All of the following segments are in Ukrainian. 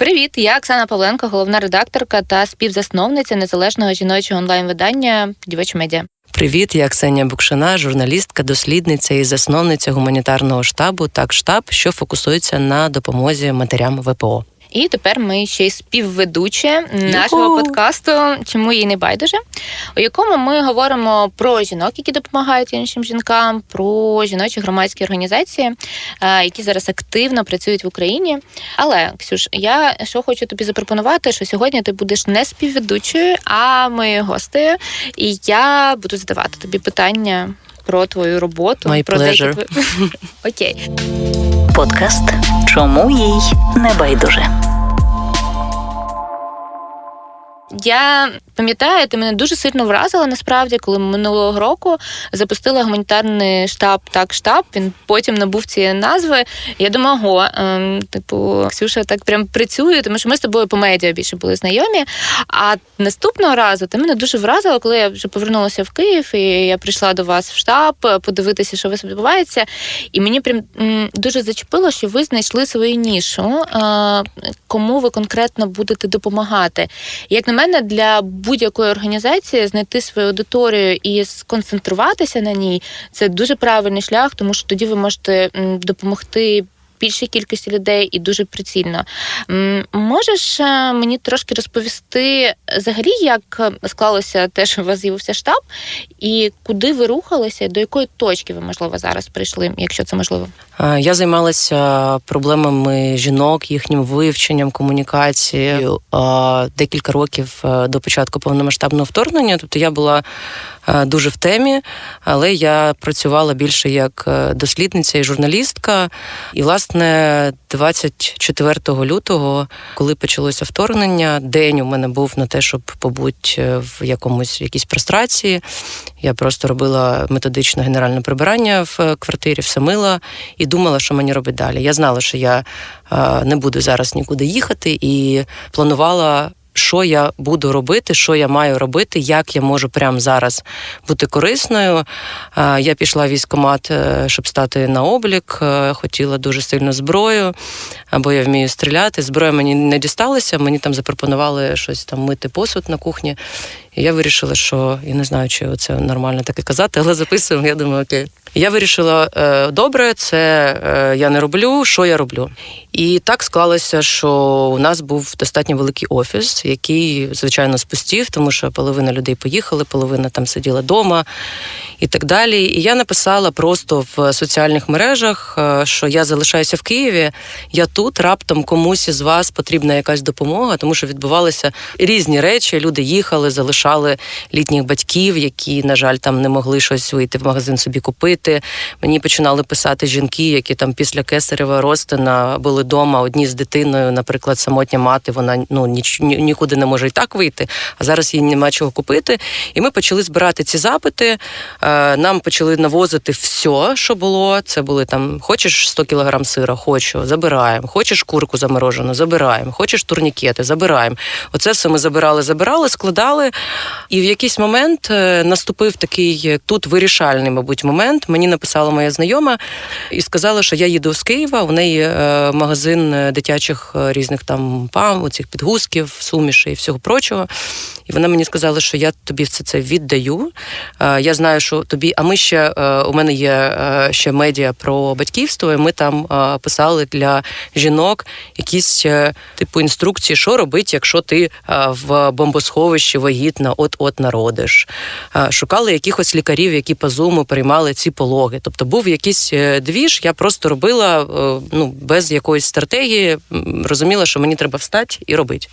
Привіт, я Оксана Павленко, головна редакторка та співзасновниця незалежного жіночого онлайн-видання Дівочі медіа. Привіт, я Ксенія Букшина, журналістка, дослідниця і засновниця гуманітарного штабу так штаб, що фокусується на допомозі матерям ВПО. І тепер ми ще й співведучі нашого подкасту Чому їй не байдуже, у якому ми говоримо про жінок, які допомагають іншим жінкам, про жіночі громадські організації, е, які зараз активно працюють в Україні. Але Ксюш, я що хочу тобі запропонувати, що сьогодні ти будеш не співведучою, а моєю гостею, і я буду задавати тобі питання. Про твою роботу, My про pleasure. окей. Подкаст Чому їй не байдуже? Я пам'ятаю, ти мене дуже сильно вразила насправді, коли минулого року запустила гуманітарний штаб так штаб. Він потім набув цієї назви. Я думаю, ого, ем, типу, Ксюша так прям працює, тому що ми з тобою по медіа більше були знайомі. А наступного разу ти мене дуже вразила, коли я вже повернулася в Київ, і я прийшла до вас в штаб подивитися, що у вас відбувається. І мені прям дуже зачепило, що ви знайшли свою нішу, е, кому ви конкретно будете допомагати. Як на мене, для будь-якої організації знайти свою аудиторію і сконцентруватися на ній це дуже правильний шлях, тому що тоді ви можете допомогти. Більшій кількості людей і дуже прицільно. Можеш е, мені трошки розповісти взагалі, як е, склалося те, що у вас з'явився штаб, і куди ви рухалися, до якої точки ви, можливо, зараз прийшли, якщо це можливо? Е, Я займалася проблемами жінок, їхнім вивченням, комунікацією декілька років до початку повномасштабного вторгнення. Тобто я була дуже в темі, але я працювала більше як дослідниця і журналістка. І, власне, 24 лютого, коли почалося вторгнення, день у мене був на те, щоб побути в якомусь якійсь прострації. Я просто робила методичне генеральне прибирання в е, квартирі, все мила і думала, що мені робити далі. Я знала, що я е, не буду зараз нікуди їхати, і планувала. Що я буду робити, що я маю робити, як я можу прямо зараз бути корисною. Е, Я пішла в військкомат, е, щоб стати на облік. е, Хотіла дуже сильно зброю, або я вмію стріляти. Зброя мені не дісталася. Мені там запропонували щось там мити посуд на кухні. І я вирішила, що я не знаю, чи це нормально таке казати, але записуємо. Я думаю, окей. Я вирішила, е, добре, це е, я не роблю. Що я роблю? І так склалося, що у нас був достатньо великий офіс, який, звичайно, спустів, тому що половина людей поїхали, половина там сиділа вдома і так далі. І я написала просто в соціальних мережах, е, що я залишаюся в Києві. Я тут раптом комусь із вас потрібна якась допомога, тому що відбувалися різні речі. Люди їхали, залишали літніх батьків, які, на жаль, там не могли щось вийти в магазин собі купити. Мені починали писати жінки, які там після кесарева Ростина були вдома, одні з дитиною, наприклад, самотня мати, вона ну ніч, ні- нікуди не може і так вийти, а зараз їй нема чого купити. І ми почали збирати ці запити. Е, Нам почали навозити все, що було. Це були там: хочеш 100 кілограм сира, хочу, забираємо. Хочеш курку заморожену, забираємо. Хочеш турнікети, забираємо. Оце все ми забирали, забирали, складали. І в якийсь момент е, наступив такий е, тут вирішальний, мабуть, момент. Мені написала моя знайома і сказала, що я їду з Києва. У неї е, магазин дитячих різних там пам, оцих підгузків, сумішей і всього прочого. І вона мені сказала, що я тобі все це віддаю. Я знаю, що тобі. А ми ще у мене є ще медіа про батьківство. і Ми там писали для жінок якісь типу інструкції, що робити, якщо ти в бомбосховищі вагітна, от-от народиш. Шукали якихось лікарів, які по зуму приймали ці пологи. Тобто був якийсь е, двіж, я просто робила е, ну, без якоїсь стратегії, розуміла, що мені треба встати і робити.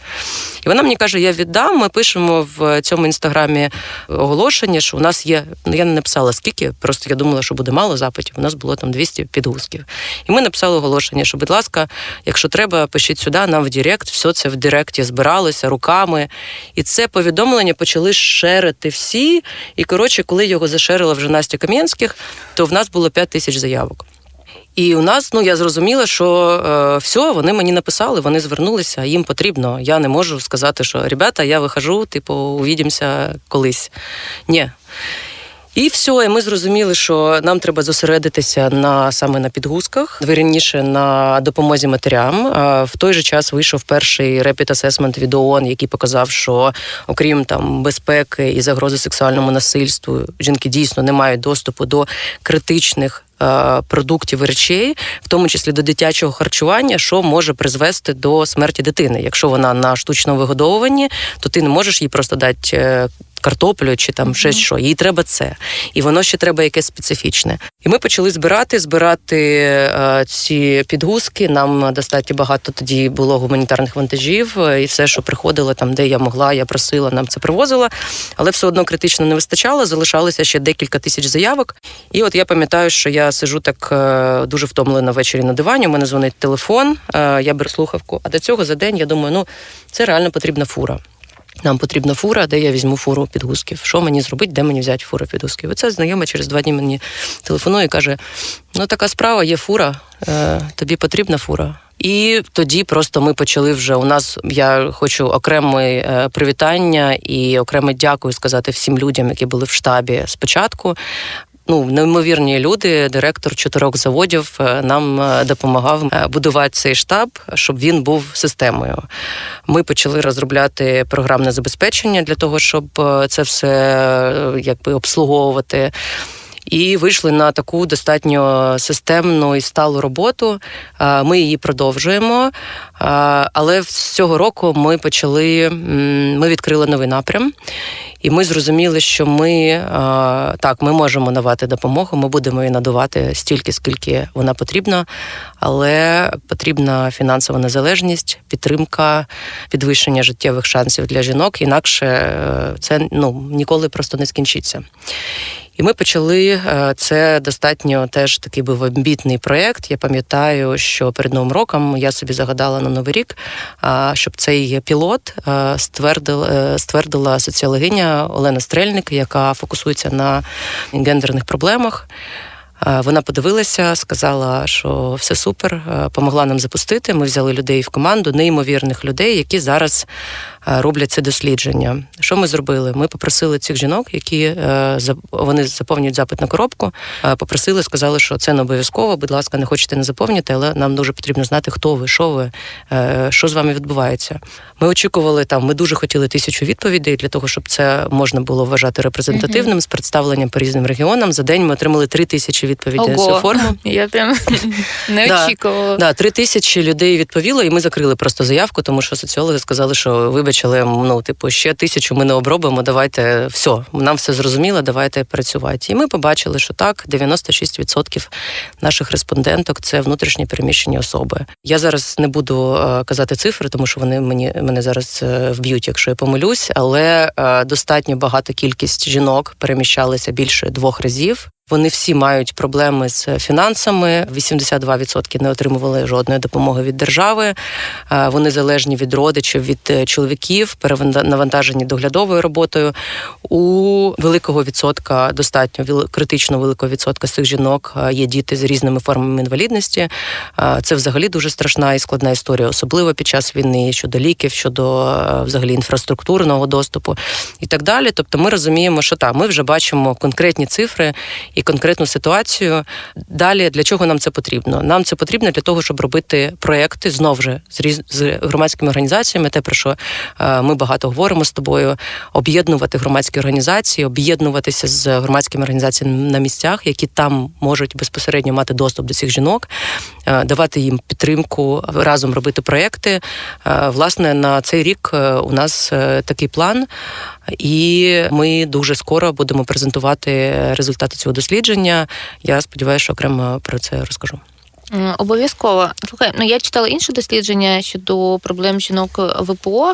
І вона мені каже: я віддам. Ми пишемо в цьому інстаграмі оголошення, що у нас є. Ну я не написала скільки, просто я думала, що буде мало запитів. У нас було там 200 підгузків. І ми написали оголошення, що, будь ласка, якщо треба, пишіть сюди, нам в Директ. Все це в Директі збиралося руками. І це повідомлення почали шерити всі. І коротше, коли його зашерила вже Настя Кам'янських, то в нас було 5 тисяч заявок. І у нас, ну я зрозуміла, що е, все, вони мені написали, вони звернулися, їм потрібно. Я не можу сказати, що ребята, я вихожу, типу, увідімося колись. Ні. І все, і ми зрозуміли, що нам треба зосередитися на саме на підгузках, вірніше на допомозі матерям. В той же час вийшов перший Rapid Assessment від ООН, який показав, що окрім там безпеки і загрози сексуальному насильству, жінки дійсно не мають доступу до критичних. Продуктів і речей, в тому числі до дитячого харчування, що може призвести до смерті дитини. Якщо вона на штучному вигодовуванні, то ти не можеш їй просто дати е, картоплю чи там ще що. Їй треба це. І воно ще треба якесь специфічне. І ми почали збирати, збирати е, ці підгузки. Нам достатньо багато тоді було гуманітарних вантажів, е, і все, що приходило там, де я могла, я просила, нам це привозила. Але все одно критично не вистачало. Залишалося ще декілька тисяч заявок. І от я пам'ятаю, що я сижу так е, дуже втомлена ввечері на дивані. У мене дзвонить телефон, е, я беру слухавку. А до цього за день я думаю, ну це реально потрібна фура. Нам потрібна фура, де я візьму фуру підгузків. Що мені зробити, де мені взяти фуру підгузків? І це знайома через два дні мені телефонує і каже: ну така справа, є фура, е, тобі потрібна фура. І тоді просто ми почали вже. У нас я хочу окреме е, привітання і окреме дякую сказати всім людям, які були в штабі спочатку. Ну, неймовірні люди, директор чотирьох заводів е, нам е, допомагав е, будувати цей штаб, щоб він був системою. Ми почали розробляти програмне забезпечення для того, щоб це все якби обслуговувати. І вийшли на таку достатньо системну і сталу роботу. Ми її продовжуємо. Але з цього року ми почали, ми відкрили новий напрям, і ми зрозуміли, що ми так, ми можемо надавати допомогу, ми будемо її надавати стільки, скільки вона потрібна, але потрібна фінансова незалежність, підтримка, підвищення життєвих шансів для жінок. Інакше е, це ну ніколи просто не скінчиться. І ми почали е, це достатньо теж такий був амбітний проєкт. Я пам'ятаю, що перед новим роком я собі загадала на новий рік, щоб цей пілот е, ствердила, е, ствердила соціологиня Олена Стрельник, яка фокусується на гендерних проблемах. Вона подивилася, сказала, що все супер, помогла нам запустити. Ми взяли людей в команду, неймовірних людей, які зараз роблять це дослідження. Що ми зробили? Ми попросили цих жінок, які е, вони заповнюють запит на коробку. е, Попросили, сказали, що це не обов'язково. Будь ласка, не хочете не заповнити, але нам дуже потрібно знати, хто ви, що ви, е, що з вами відбувається. Ми очікували там. Ми дуже хотіли тисячу відповідей для того, щоб це можна було вважати репрезентативним з представленням по різним регіонам. За день ми отримали три тисячі відповідей на цю форму. Я прям не очікувала. Да, три тисячі людей відповіло, і ми закрили просто заявку, тому що соціологи сказали, що вибач, але ну, типу, ще тисячу ми не обробимо. Давайте все, нам все зрозуміло, давайте працювати. І ми побачили, що так, 96% наших респонденток це внутрішні переміщені особи. Я зараз не буду е, казати цифри, тому що вони мені мене зараз е, вб'ють, якщо я помилюсь, але е, достатньо багата кількість жінок переміщалися більше двох разів. Вони всі мають проблеми з фінансами. 82% не отримували жодної допомоги від держави. Е, Вони залежні від родичів, від е, чоловіків, перевантажені доглядовою роботою. У великого відсотка, достатньо критично великого відсотка з цих жінок е, є діти з різними формами інвалідності. Це взагалі дуже страшна і складна історія, особливо під час війни щодо ліків, щодо взагалі інфраструктурного доступу і так далі. Тобто, ми розуміємо, що так, ми вже бачимо конкретні цифри і конкретну ситуацію. Далі для чого нам це потрібно? Нам це потрібно для того, щоб робити проекти знову ж з різ з громадськими організаціями, те про що е, ми багато говоримо з тобою, об'єднувати громадські організації, об'єднуватися з громадськими організаціями на місцях, які там можуть безпосередньо мати доступ до цих жінок, е, давати їм підтримку, разом робити проекти. Е, Власне, на цей рік у нас такий план. І ми дуже скоро будемо презентувати результати цього дослідження. Я сподіваюся, що окремо про це розкажу. М, Обов'язково. Слухай, ну я читала інше дослідження щодо проблем жінок ВПО,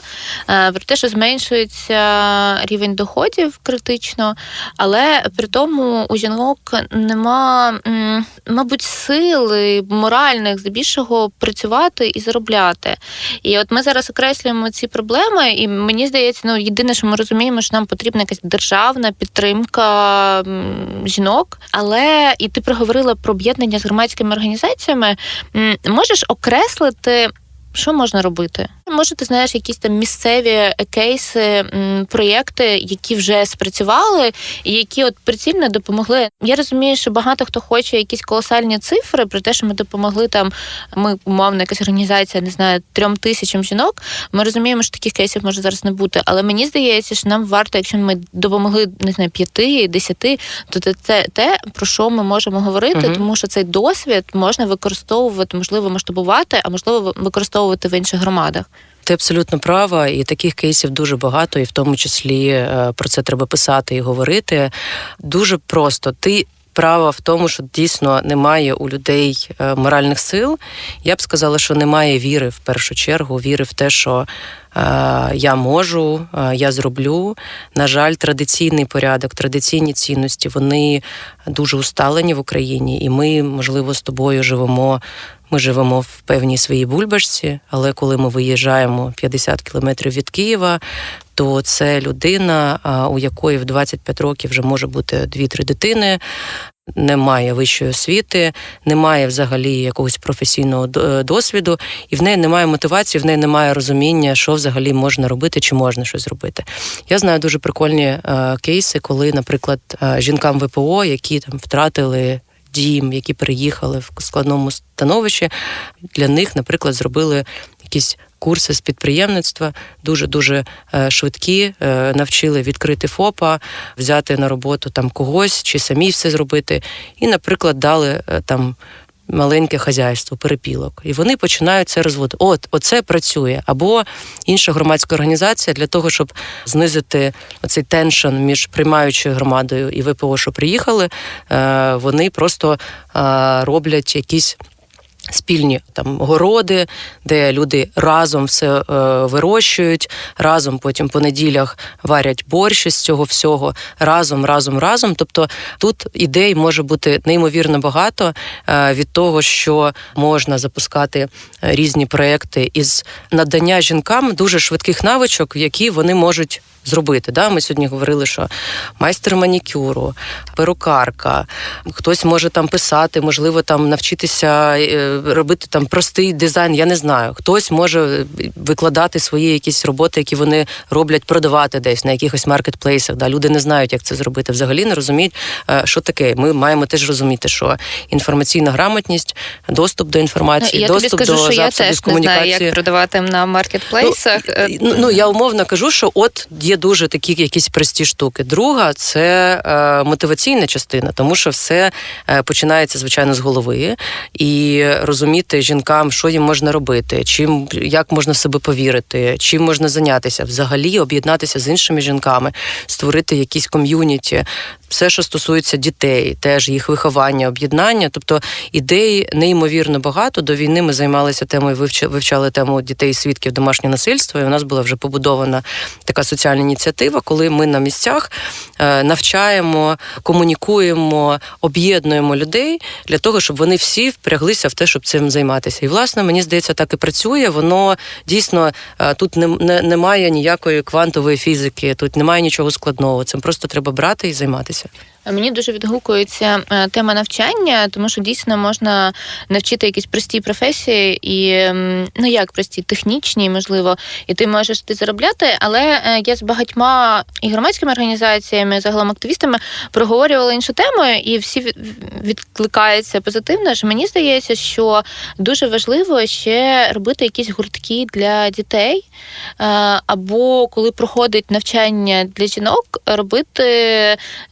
е, про те, що зменшується рівень доходів критично, але при тому у жінок нема, мабуть, сили моральних здебільшого працювати і заробляти. І от ми зараз окреслюємо ці проблеми, і мені здається, ну єдине, що ми розуміємо, що нам потрібна якась державна підтримка жінок. Але і ти проговорила про об'єднання з громадськими організаціями. М, Можеш окреслити, що можна робити? Може, ти знаєш якісь там місцеві кейси, проєкти, які вже спрацювали, і які от прицільно допомогли. Я розумію, що багато хто хоче якісь колосальні цифри про те, що ми допомогли там. Ми умовно, якась організація, не знаю, трьом тисячам жінок. Ми розуміємо, що таких кейсів може зараз не бути. Але мені здається, що нам варто, якщо ми допомогли не знаю, п'яти, десяти, то це- те, про що ми можемо говорити, Мгм. тому що цей досвід можна використовувати, можливо, масштабувати, а можливо, використовувати в інших громадах. Ти абсолютно права, і таких кейсів дуже багато, і в тому числі е, про це треба писати і говорити. Дуже просто. Ти права в тому, що дійсно немає у людей е, моральних сил. Я б сказала, що немає віри в першу чергу, віри в те, що е, я можу, е, я зроблю. На жаль, традиційний порядок, традиційні цінності вони дуже усталені в Україні, і ми, можливо, з тобою живемо. Ми живемо в певній своїй бульбашці, але коли ми виїжджаємо 50 кілометрів від Києва, то це людина, у якої в 25 років вже може бути 2-3 дитини, немає вищої освіти, немає взагалі якогось професійного е, досвіду, і в неї немає мотивації, в неї немає розуміння, що взагалі можна робити, чи можна щось робити. Я знаю дуже прикольні е, кейси, коли, наприклад, е, жінкам ВПО, які там втратили. Дім, які переїхали в складному становищі, для них, наприклад, зробили якісь курси з підприємництва, дуже дуже швидкі, е, навчили відкрити ФОПа, взяти на роботу там когось чи самі все зробити. І, наприклад, дали е, там. Маленьке хазяйство, перепілок, і вони починають це розводити. От, оце працює. Або інша громадська організація для того, щоб знизити оцей теншн між приймаючою громадою і ВПО, що приїхали, е, вони просто е, роблять якісь спільні там городи, де люди разом все е, вирощують, разом потім по неділях варять борщ з цього всього, разом, разом, разом. Тобто тут ідей може бути неймовірно багато е, від того, що можна запускати е, різні проекти із надання жінкам дуже швидких навичок, які вони можуть. Зробити, да, ми сьогодні говорили, що майстер манікюру, перукарка, хтось може там писати, можливо, там навчитися е, робити там простий дизайн. Я не знаю. Хтось може викладати свої якісь роботи, які вони роблять, продавати десь на якихось маркетплейсах. Да. Люди не знають, як це зробити. Взагалі не розуміють, е, що таке. Ми маємо теж розуміти, що інформаційна грамотність, доступ до інформації, я тобі доступ скажу, до що я теж не знаю, як продавати на маркетплейсах. Е, Ну, ну я умовно кажу, що от є дуже такі якісь прості штуки. Друга це е, мотиваційна частина, тому що все е, починається звичайно з голови, і розуміти жінкам, що їм можна робити, чим як можна в себе повірити, чим можна зайнятися, взагалі об'єднатися з іншими жінками, створити якісь ком'юніті. Все, що стосується дітей, теж їх виховання, об'єднання, тобто ідей неймовірно багато. До війни ми займалися темою, вивча- вивчали тему дітей свідків домашнього насильства. І у нас була вже побудована така соціальна ініціатива, коли ми на місцях е, навчаємо, комунікуємо, об'єднуємо людей для того, щоб вони всі впряглися в те, щоб цим займатися. І власне мені здається, так і працює. Воно дійсно е, тут не, не, немає ніякої квантової фізики, тут немає нічого складного. Цим просто треба брати і займатися. Мені дуже відгукується е, тема навчання, тому що дійсно можна навчити якісь прості професії, і ну як прості, технічні, можливо, і ти можеш ти заробляти. Але е, я з багатьма і громадськими організаціями, загалом активістами проговорювала іншу тему, і всі відкликаються позитивно. Що мені здається, що дуже важливо ще робити якісь гуртки для дітей, е, або коли проходить навчання для жінок, робити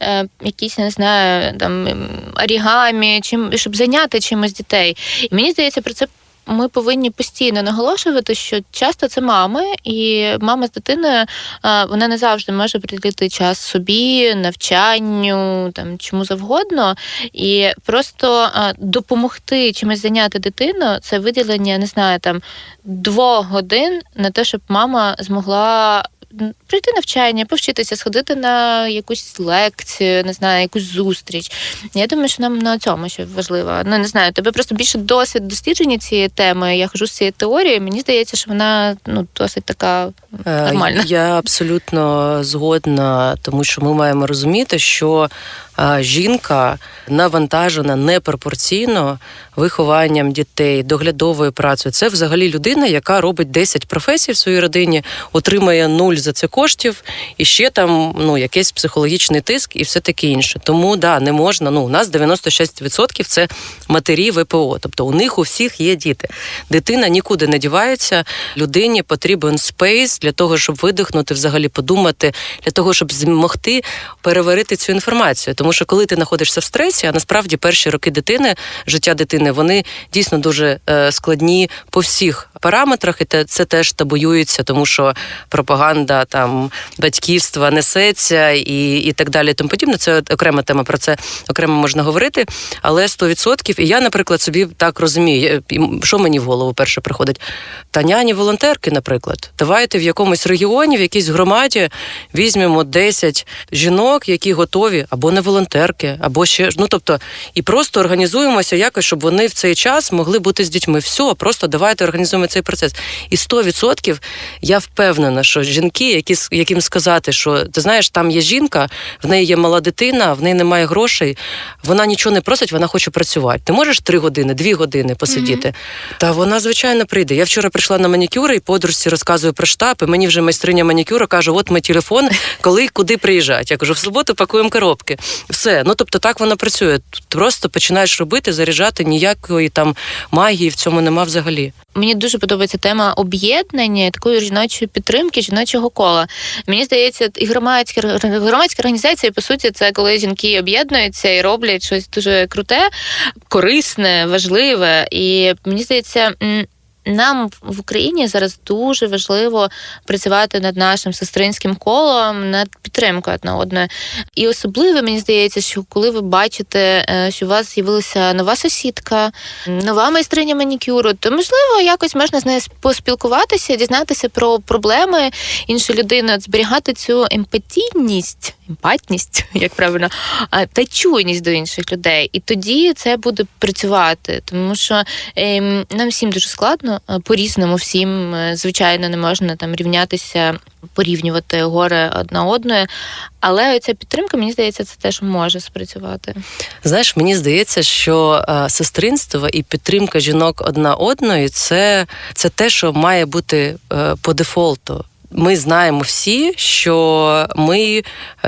е, якісь, не знаю, там орігамі, чим щоб зайняти чимось дітей. І мені здається, про це. Ми повинні постійно наголошувати, що часто це мами, і мама з дитиною вона не завжди може приділити час собі, навчанню, там чому завгодно. І просто допомогти чимось зайняти дитину це виділення, не знаю, там двох годин на те, щоб мама змогла пройти навчання, повчитися, сходити на якусь лекцію, не знаю, якусь зустріч. Я думаю, що нам на цьому ще важливо. Ну не знаю, тебе просто більше досвід дослідження цієї теми. Я хожу з цієї теорії. Мені здається, що вона ну досить така Е, нормальна. Я абсолютно згодна, тому що ми маємо розуміти, що жінка навантажена непропорційно вихованням дітей, доглядовою працею. Це взагалі людина, яка робить 10 професій в своїй родині, отримає нуль за це коштів, і ще там ну якийсь психологічний тиск і все таке інше. Тому да, не можна. Ну, у нас 96% це матері ВПО. Тобто у них у всіх є діти. Дитина нікуди не дівається. Людині потрібен спейс для того, щоб видихнути, взагалі подумати, для того, щоб змогти переварити цю інформацію. Тому що коли ти знаходишся в стресі, а насправді перші роки дитини, життя дитини, вони дійсно дуже е, складні по всіх параметрах, і це теж табуюється, тому що пропаганда там батьківства несеться і, і так далі. Тому подібне. Це окрема тема. Про це окремо можна говорити. Але 100%, і я, наприклад, собі так розумію, що мені в голову перше приходить. Та няні волонтерки, наприклад, давайте в якомусь регіоні, в якійсь громаді візьмемо 10 жінок, які готові, або не волонтерки, або ще ну тобто, і просто організуємося якось, щоб вони в цей час могли бути з дітьми. Все, просто давайте організуємо цей процес. І 100% я впевнена, що жінки, які яким сказати, що ти знаєш, там є жінка, в неї є мала дитина, в неї немає грошей, вона нічого не просить, вона хоче працювати. Ти можеш три години, дві години посидіти. Та вона звичайно прийде. Я вчора прийшла на манікюр і подружці розказую про штаб. І мені вже майстриня манікюра каже: от ми телефон, коли куди приїжджати. Я кажу, в суботу пакуємо коробки. Все. Ну тобто так воно працює. Просто починаєш робити, заряджати ніякої там магії в цьому нема взагалі. Мені дуже подобається тема об'єднання, такої жіночої підтримки, жіночого кола. Мені здається, і громадські громадські організації, по суті, це коли жінки об'єднуються і роблять щось дуже круте, корисне, важливе. І мені здається. Нам в Україні зараз дуже важливо працювати над нашим сестринським колом, над підтримкою одна одної. І особливо мені здається, що коли ви бачите, е, що у вас з'явилася нова сусідка, нова майстриня манікюру, то можливо якось можна з нею поспілкуватися, дізнатися про проблеми іншої людини, зберігати цю емпатійність, емпатність, як правильно, та чуйність до інших людей. І тоді це буде працювати, тому що ем, нам всім дуже складно по-різному всім, е, звичайно, не можна там рівнятися, порівнювати горе одна одної. Але ця підтримка, мені здається, це теж може спрацювати. Знаєш, мені здається, що е, сестринство і підтримка жінок одна одної це, це те, що має бути е, по дефолту. Ми знаємо всі, що ми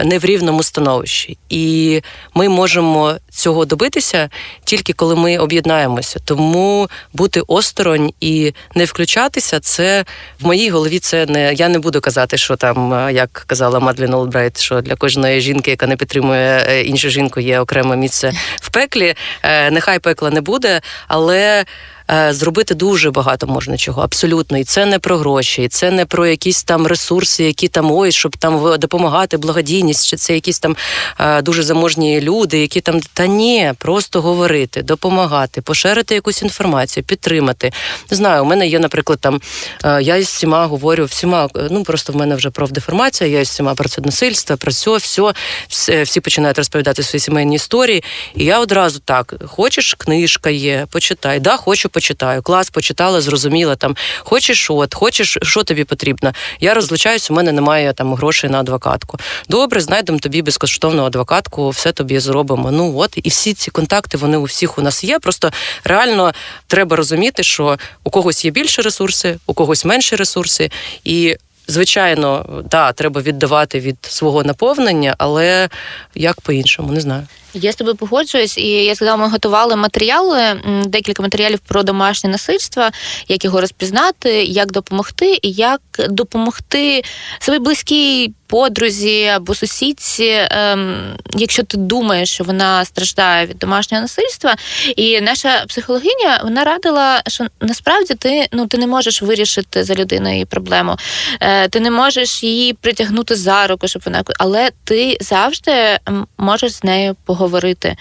не в рівному становищі, і ми можемо цього добитися тільки коли ми об'єднаємося. Тому бути осторонь і не включатися, це в моїй голові. Це не я не буду казати, що там, е, як казала Мадлін Олбрайт, що для кожної жінки, яка не підтримує е, іншу жінку, є окреме місце в пеклі. Е, Нехай пекла не буде, але. Е, Зробити дуже багато можна чого, абсолютно, і це не про гроші, і це не про якісь там ресурси, які там ой, щоб там допомагати, благодійність, чи це якісь там е, дуже заможні люди, які там та ні, просто говорити, допомагати, поширити якусь інформацію, підтримати. Не знаю, у мене є, наприклад, там е, я із всіма говорю, всіма, ну просто в мене вже профдеформація, я із всіма про це насильство, про це, все, все, всі починають розповідати свої сімейні історії. І я одразу так: хочеш, книжка є, почитай. Да, хочу, почитаю. Клас, почитала, зрозуміла там. Хочеш, от, хочеш, що тобі потрібно. Я розлучаюсь, у мене немає там грошей на адвокатку. Добре, знайдемо тобі безкоштовну адвокатку, все тобі зробимо. Ну от і всі ці контакти вони у всіх у нас є. Просто реально треба розуміти, що у когось є більше ресурси, у когось менше ресурси, і. Звичайно, да, треба віддавати від свого наповнення, але як по-іншому, не знаю. Я з тобою погоджуюсь, і я сказала, ми готували матеріали, декілька матеріалів про домашнє насильство, як його розпізнати, як допомогти, і як допомогти своїй близькій подрузі або сусідці, ем, якщо ти думаєш, що вона страждає від домашнього насильства. І наша психологиня вона радила, що насправді ти ну ти не можеш вирішити за людиною її проблему. Е, ти не можеш її притягнути за руку, щоб вона але ти завжди можеш з нею поговорити говорити.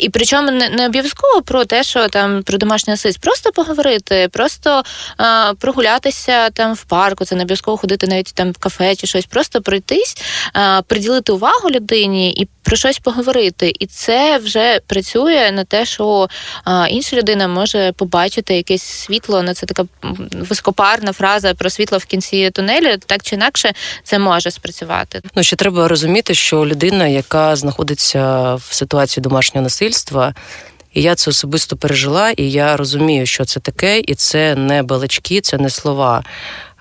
І причому не, не обов'язково про те, що там про домашній насильство, просто поговорити, просто е, прогулятися там в парку, це не обов'язково ходити навіть там в кафе чи щось, просто пройтись, е, приділити увагу людині і про щось поговорити. І це вже працює на те, що е, інша людина може побачити якесь світло. Ну, це така високопарна фраза про світло в кінці тунелю. Так чи інакше, це може спрацювати. Ну ще треба розуміти, що людина, яка знаходиться в ситуації домашнього насильства. І я це особисто пережила, і я розумію, що це таке, і це не балачки, це не слова.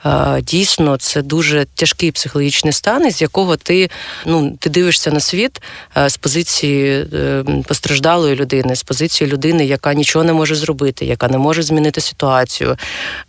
Е, Дійсно, це дуже тяжкий психологічний стан, із якого ти ну ти дивишся на світ е, з позиції е, постраждалої людини, з позиції людини, яка нічого не може зробити, яка не може змінити ситуацію.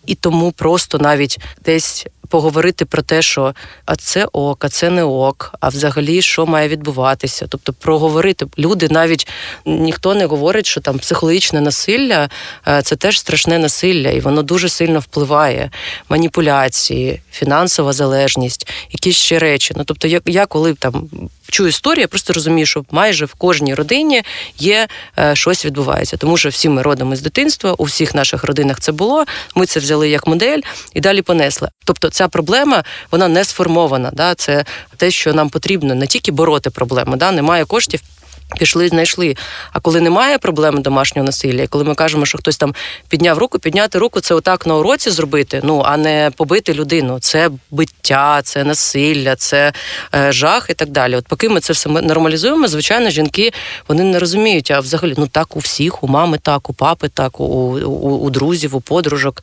І тому просто навіть десь поговорити про те, що а це ок, а це не ок, а взагалі що має відбуватися. Тобто проговорити люди навіть ніхто не говорить, що там психологічне насилля е, це теж страшне насилля, і воно дуже сильно впливає. Маніпуляції, фінансова залежність, якісь ще речі. Ну тобто, я, я коли там чую історію, я просто розумію, що майже в кожній родині є е, щось відбувається, тому що всі ми родом із дитинства, у всіх наших родинах це було. Ми це взяли як модель і далі понесли. Тобто, ця проблема вона не сформована. Да? Це те, що нам потрібно не тільки бороти проблему, да? немає коштів. Пішли, знайшли. А коли немає проблеми домашнього насилля, коли ми кажемо, що хтось там підняв руку, підняти руку це отак на уроці зробити, ну а не побити людину. Це биття, це насилля, це е, жах і так далі. От поки ми це все нормалізуємо, звичайно, жінки вони не розуміють, а взагалі ну так у всіх, у мами, так, у папи, так, у, у, у друзів, у подружок.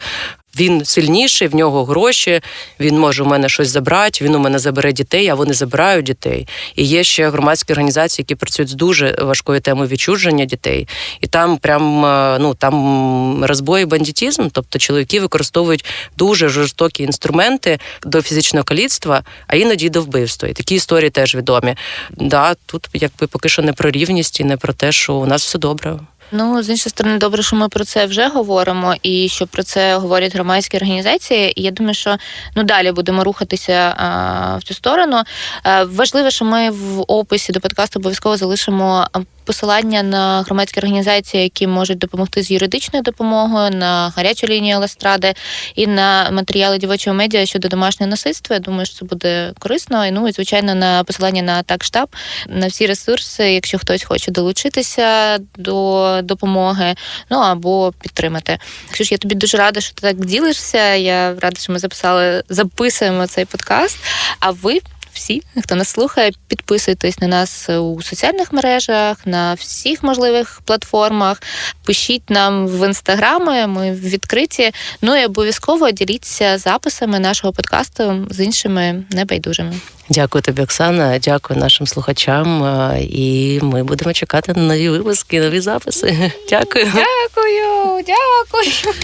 Він сильніший, в нього гроші, він може у мене щось забрати, він у мене забере дітей, а вони забирають дітей. І є ще громадські організації, які працюють з дуже важкою темою відчуження дітей. І там прям е, ну там розбой і бандитізм, тобто чоловіки використовують дуже жорстокі інструменти до фізичного каліцтва, а іноді до вбивства. І такі історії теж відомі. Да, тут якби поки що не про рівність і не про те, що у нас все добре. Ну, з іншої сторони, добре, що ми про це вже говоримо, і що про це говорять громадські організації. І я думаю, що ну далі будемо рухатися а, в цю сторону. А, важливо, що ми в описі до подкасту обов'язково залишимо посилання на громадські організації, які можуть допомогти з юридичною допомогою, на гарячу лінію Ластради і на матеріали дівочого медіа щодо домашнього насильства. Я думаю, що це буде корисно. І, Ну і звичайно на посилання на так штаб на всі ресурси, якщо хтось хоче долучитися до допомоги, ну або підтримати. Ксюш, я тобі дуже рада, що ти так ділишся. Я рада, що ми записали, записуємо цей подкаст. А ви всі, хто нас слухає, підписуйтесь на нас у соціальних мережах, на всіх можливих платформах. Пишіть нам в інстаграми, ми відкриті. Ну і обов'язково діліться записами нашого подкасту з іншими небайдужими. Дякую тобі, Оксана. Дякую нашим слухачам. І ми будемо чекати на нові випуски, нові записи. Дякую. Дякую, дякую.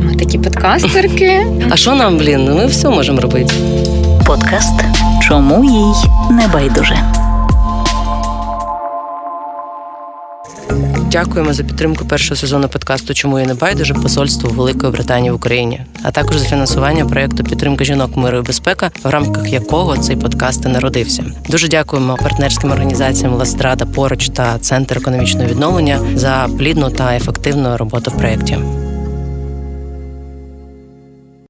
Ми такі подкастерки. А що нам, блін? Ми все можемо робити. Подкаст Чому їй не байдуже. Дякуємо за підтримку першого сезону подкасту Чому я не байдуже посольству Великої Британії в Україні, а також за фінансування проєкту підтримки жінок миру і безпека, в рамках якого цей подкаст і народився. Дуже дякуємо партнерським організаціям Ластрада поруч та Центр економічного відновлення за плідну та ефективну роботу в проєкті.